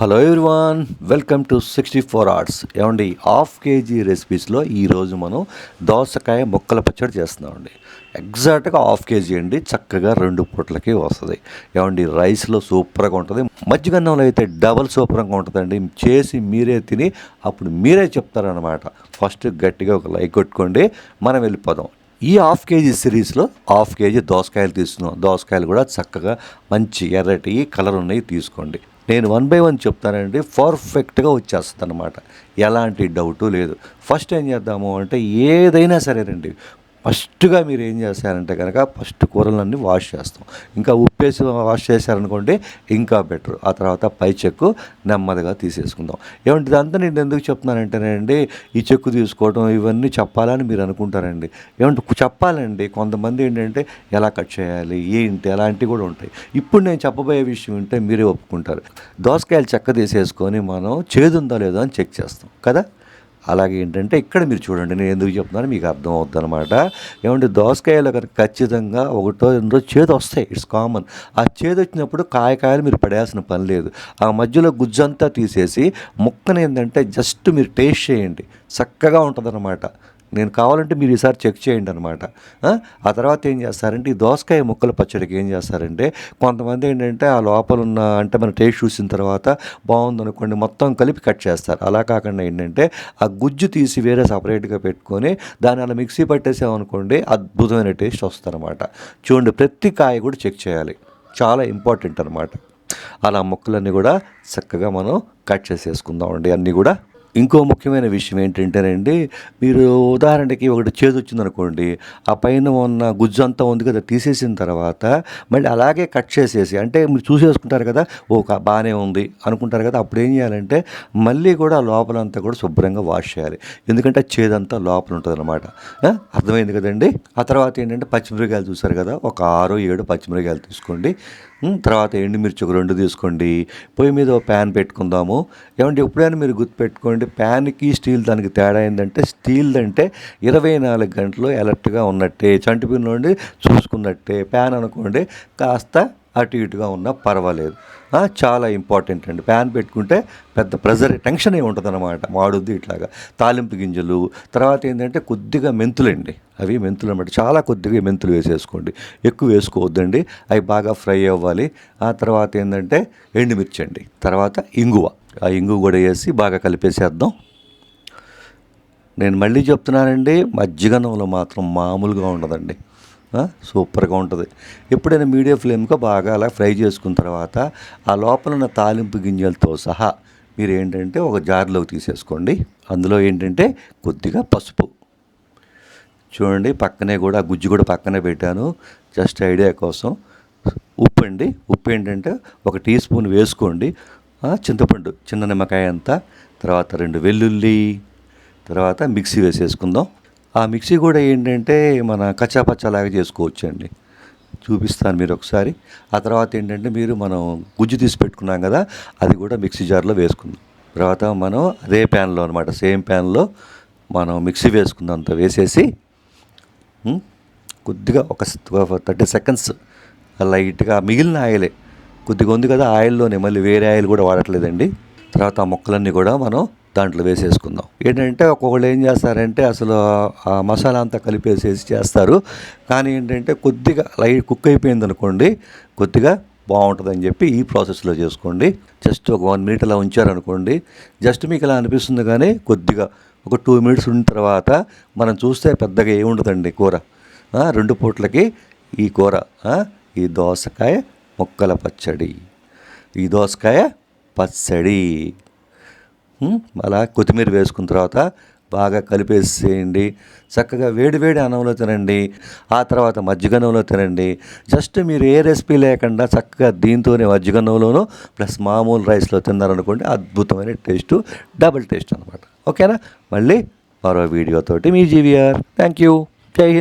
Hello everyone welcome to sixty four arts ఏమండి half KG రెసిపీస్లో ఈరోజు మనం దోసకాయ ముక్కల పచ్చడి చేస్తున్నామండి. ఎగ్జాక్ట్గా హాఫ్ కేజీ అండి చక్కగా రెండు పూటలకి వస్తుంది. ఏమండి రైస్లో సూపర్గా ఉంటుంది. మజ్జిగన్నంలో అయితే డబల్ సూపర్గా ఉంటుందండి. చేసి మీరే తిని అప్పుడు మీరే చెప్తారనమాట ఫస్ట్ గట్టిగా ఒక లైక్ కొట్టుకోండి మనం వెళ్ళిపోదాం. ఈ హాఫ్ కేజీ సిరీస్లో హాఫ్ కేజీ దోసకాయలు తీసుకున్నాం దోసకాయలు కూడా చక్కగా మంచి ఎర్రటి కలర్ ఉన్నాయి తీసుకోండి. నేను వన్ బై వన్ చెప్తానండి పర్ఫెక్ట్గా వచ్చేస్తుంది అనమాట ఎలాంటి డౌటు లేదు. ఫస్ట్ ఏం చేద్దాము అంటే ఏదైనా సరేనండి ఫస్ట్గా మీరు ఏం చేస్తారంటే కనుక ఫస్ట్ కూరలన్నీ వాష్ చేస్తాం. ఇంకా ఉప్పేసి వాష్ చేశారనుకోండి ఇంకా బెటర్. ఆ తర్వాత పై చెక్కు నెమ్మదిగా తీసేసుకుందాం. ఏమంటే ఇదంతా నేను ఎందుకు చెప్తున్నానంటేనండి ఈ చెక్కు తీసుకోవడం ఇవన్నీ చెప్పాలని మీరు అనుకుంటారండి. ఏమంటే చెప్పాలండి కొంతమంది ఏంటంటే ఎలా కట్ చేయాలి ఏంటి అలాంటివి కూడా ఉంటాయి. ఇప్పుడు నేను చెప్పబోయే విషయం ఉంటే మీరే ఒప్పుకుంటారు. దోసకాయలు చెక్క తీసేసుకొని మనం చేదుందా లేదో అని చెక్ చేస్తాం. కదా? అలాగే ఏంటంటే ఇక్కడ మీరు చూడండి నేను ఎందుకు చెప్తున్నాను మీకు అర్థం అవుతుంది అనమాట ఏమంటే దోసకాయలు కనుక ఖచ్చితంగా ఒకటో రెండో చేదు వస్తాయి. ఇట్స్ కామన్ ఆ చేదు వచ్చినప్పుడు కాయకాయలు మీరు పడేయాల్సిన పని లేదు. ఆ మధ్యలో గుజ్జంతా తీసేసి ముక్కను ఏంటంటే జస్ట్ మీరు టేస్ట్ చేయండి. చక్కగా ఉంటుందన్నమాట. నేను కావాలంటే మీరు ఈసారి చెక్ చేయండి అనమాట ఆ? తర్వాత ఏం చేస్తారంటే ఈ దోసకాయ ముక్కల పచ్చడికి ఏం చేస్తారంటే కొంతమంది ఏంటంటే ఆ లోపల ఉన్న అంటే మన టేస్ట్ చూసిన తర్వాత బాగుందనుకోండి మొత్తం కలిపి కట్ చేస్తారు. అలా కాకుండా ఏంటంటే ఆ గుజ్జు తీసి వేరే సపరేట్గా పెట్టుకొని దాని అలా మిక్సీ పట్టేసామనుకోండి అద్భుతమైన టేస్ట్ వస్తుందన్నమాట. చూడండి ప్రతి కాయ కూడా చెక్ చేయాలి. చాలా ఇంపార్టెంట్ అనమాట అలా ముక్కలన్నీ కూడా చక్కగా మనం కట్ చేసేసుకుందామండి. అన్నీ కూడా ఇంకో ముఖ్యమైన విషయం ఏంటంటేనండి మీరు ఉదాహరణకి ఒకటి చేదు వచ్చిందనుకోండి ఆ పైన ఉన్న గుజ్జు అంతా ఉంది కదా తీసేసిన తర్వాత మళ్ళీ అలాగే కట్ చేసేసి అంటే మీరు చూసేసుకుంటారు కదా ఓ బాగానే ఉంది అనుకుంటారు కదా అప్పుడు ఏం చేయాలంటే మళ్ళీ కూడా లోపలంతా కూడా శుభ్రంగా వాష్ చేయాలి. ఎందుకంటే చేదంతా లోపల ఉంటుంది అనమాట అర్థమైంది కదండి? ఆ తర్వాత ఏంటంటే పచ్చిమిరకాయలు చూసారు కదా ఒక ఆరు ఏడు పచ్చిమిరకాయలు తీసుకోండి. తర్వాత ఎండుమిర్చి ఒక రెండు తీసుకోండి. పొయ్యి మీద ఒక ప్యాన్ పెట్టుకుందాము. ఏమంటే ఎప్పుడైనా మీరు గుర్తుపెట్టుకోండి ప్యాన్కి స్టీల్ దానికి తేడా ఏంటంటే స్టీల్ అంటే ఇరవై నాలుగు గంటలు అలర్ట్గా ఉన్నట్టే. చంటిపిన్ నుండి చూసుకున్నట్టే. ప్యాన్ అనుకోండి కాస్త అటు ఇటుగా ఉన్నా పర్వాలేదు. చాలా ఇంపార్టెంట్ అండి. ప్యాన్ పెట్టుకుంటే పెద్ద ప్రెజర్ టెన్షన్ ఏమి ఉంటుంది అనమాట మాడుద్ది ఇట్లాగా. తాలింపు గింజలు తర్వాత ఏంటంటే కొద్దిగా మెంతులండి. అవి మెంతులు అనమాట చాలా కొద్దిగా మెంతులు వేసేసుకోండి. ఎక్కువ వేసుకోవద్దండి. అవి బాగా ఫ్రై అవ్వాలి. ఆ తర్వాత ఏంటంటే ఎండుమిర్చి అండి. తర్వాత ఇంగువ. ఆ ఇంగు కూడా వేసి బాగా కలిపేసేద్దాం. నేను మళ్ళీ చెప్తున్నానండి మజ్జిగనంలో మాత్రం మామూలుగా ఉండదండి. సూపర్గా ఉంటుంది. ఎప్పుడైనా మీడియం ఫ్లేమ్గా బాగా అలా ఫ్రై చేసుకున్న తర్వాత ఆ లోపల ఉన్న తాలింపు గింజలతో సహా మీరు ఏంటంటే ఒక జార్లోకి తీసేసుకోండి. అందులో ఏంటంటే కొద్దిగా పసుపు. చూడండి పక్కనే కూడా గుజ్జు కూడా పక్కనే పెట్టాను. జస్ట్ ఐడియా కోసం ఉప్పు అండి. ఉప్పు ఏంటంటే ఒక టీ స్పూన్ వేసుకోండి. చింతపండు చిన్న నిమ్మకాయ అంతా తర్వాత రెండు వెల్లుల్లి తర్వాత మిక్సీ వేసేసుకుందాం. ఆ మిక్సీ కూడా ఏంటంటే మన కచ్చాపచ్చాలాగా చేసుకోవచ్చు అండి చూపిస్తాను మీరు ఒకసారి. ఆ తర్వాత ఏంటంటే మీరు మనం గుజ్జు తీసి పెట్టుకున్నాం కదా అది కూడా మిక్సీ జార్లో వేసుకుందాం. తర్వాత మనం అదే ప్యాన్లో అనమాట సేమ్ ప్యాన్లో మనం మిక్సీ వేసుకుందంత వేసేసి కొద్దిగా ఒక థర్టీ సెకండ్స్ లైట్గా మిగిలిన ఆయిలే. కొద్దిగా ఉంది కదా ఆయిల్లోనే మళ్ళీ వేరే ఆయిల్ కూడా వాడట్లేదండి. తర్వాత ఆ ముక్కలన్నీ కూడా మనం దాంట్లో వేసేసుకుందాం. ఏంటంటే ఒక్కొక్కళ్ళు ఏం చేస్తారంటే అసలు ఆ మసాలా అంతా కలిపేసేసి చేస్తారు. కానీ ఏంటంటే కొద్దిగా లైట్ కుక్ అయిపోయింది అనుకోండి కొద్దిగా బాగుంటుందని చెప్పి ఈ ప్రాసెస్లో చేసుకోండి. జస్ట్ ఒక వన్ మినిట్ అలా ఉంచారనుకోండి జస్ట్ మీకు ఇలా అనిపిస్తుంది కానీ కొద్దిగా ఒక టూ మినిట్స్ ఉన్న తర్వాత మనం చూస్తే పెద్దగా ఏముండదండి కూర. రెండు పూట్లకి ఈ కూర ఈ దోసకాయ ముక్కల పచ్చడి. ఈ దోసకాయ పచ్చడి. అలా కొత్తిమీర వేసుకున్న తర్వాత బాగా కలిపేసేయండి. చక్కగా వేడివేడి అన్నంలో తినండి. ఆ తర్వాత మజ్జిగన్నంలో తినండి. జస్ట్ మీరు ఏ రెసిపీ లేకుండా చక్కగా దీంతోనే మజ్జిగన్నంలోనూ ప్లస్ మామూలు రైస్లో తిన్నారనుకోండి అద్భుతమైన టేస్ట్ డబుల్ టేస్ట్ అనమాట ఓకేనా? మళ్ళీ మరో వీడియోతోటి మీ జీవీఆర్. Thank you. జై హింద్.